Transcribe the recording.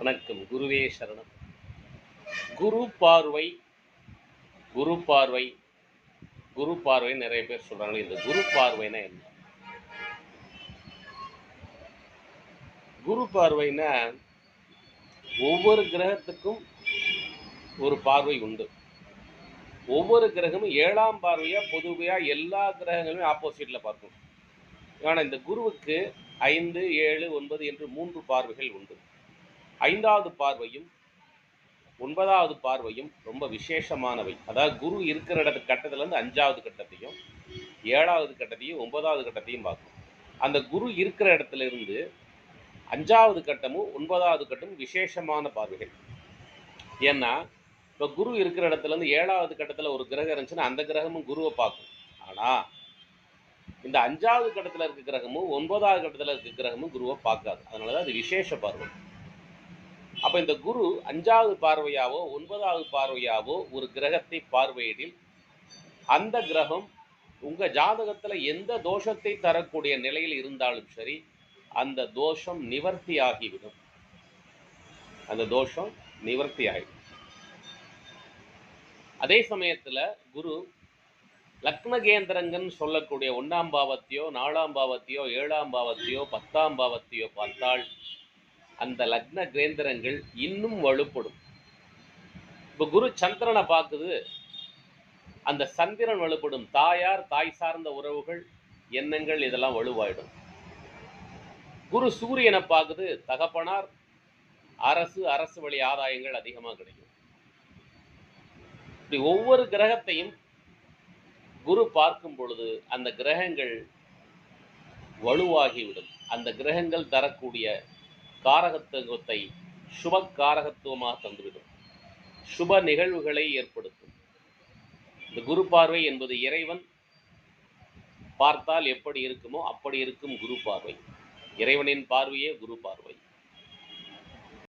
வணக்கம். குருவே சரணம். குரு பார்வை குரு பார்வை குரு பார்வை நிறைய பேர் சொல்றாங்க. இந்த குரு பார்வைனா என்ன? குரு பார்வைனா ஒவ்வொரு கிரகத்துக்கும் ஒரு பார்வை உண்டு. ஒவ்வொரு கிரகமும் ஏழாம் பார்வையா பொதுவையா எல்லா கிரகங்களுமே ஆப்போசிட்ல பார்க்கும். ஆனால் இந்த குருவுக்கு ஐந்து ஏழு ஒன்பது என்று மூன்று பார்வைகள் உண்டு. ஐந்தாவது பார்வையும் ஒன்பதாவது பார்வையும் ரொம்ப விசேஷமானவை. அதாவது குரு இருக்கிற இடத்து கட்டத்திலேருந்து அஞ்சாவது கட்டத்தையும் ஏழாவது கட்டத்தையும் ஒன்பதாவது கட்டத்தையும் பார்க்கும் அந்த குரு இருக்கிற இடத்துல இருந்து அஞ்சாவது கட்டமும் ஒன்பதாவது கட்டமும் விசேஷமான பார்வைகள். ஏன்னா இப்போ குரு இருக்கிற இடத்துலேருந்து ஏழாவது கட்டத்தில் ஒரு கிரகம் இருந்துச்சுன்னா அந்த கிரகமும் குருவை பார்க்கும். ஆனால் இந்த அஞ்சாவது கட்டத்தில் இருக்க கிரகமும் ஒன்பதாவது கட்டத்தில் இருக்க கிரகமும் குருவை பார்க்காது. அதனால தான் அது விசேஷ பார்வை. அப்போ இந்த குரு அஞ்சாவது பார்வையாவோ ஒன்பதாவது பார்வையாவோ ஒரு கிரகத்தை பார்வையிடில் அந்த கிரகம் உங்க ஜாதகத்துல எந்த தோஷத்தை தரக்கூடிய நிலையில் இருந்தாலும் சரி அந்த தோஷம் நிவர்த்தி ஆகிவிடும். அந்த தோஷம் நிவர்த்தி ஆகிடும் அதே சமயத்துல குரு லக்னகேந்திரங்கன்னு சொல்லக்கூடிய ஒன்றாம் பாவத்தையோ நாலாம் பாவத்தையோ ஏழாம் பாவத்தையோ பத்தாம் பாவத்தையோ பார்த்தால் அந்த லக்ன கேந்திரங்கள் இன்னும் வலுப்படும். இப்போ குரு சந்திரனை பார்க்குது. அந்த சந்திரன் வலுப்படும். தாயார் தாய் சார்ந்த உறவுகள் எண்ணங்கள் இதெல்லாம் வலுவாயிடும். குரு சூரியனை பார்க்குது. தகப்பனார் அரசு அரசு வழி ஆதாயங்கள் அதிகமாக கிடைக்கும். இப்படி ஒவ்வொரு கிரகத்தையும் குரு பார்க்கும் பொழுது அந்த கிரகங்கள் வலுவாகிவிடும். அந்த கிரகங்கள் தரக்கூடிய காரகத்துவத்தை சுப காரகத்துவமாக தந்துவிடும். சுப நிகழ்வுகளை ஏற்படுத்தும். இந்த குரு பார்வை என்பது இறைவன் பார்த்தால் எப்படி இருக்குமோ அப்படி இருக்கும் குரு பார்வை. இறைவனின் பார்வையே குரு பார்வை.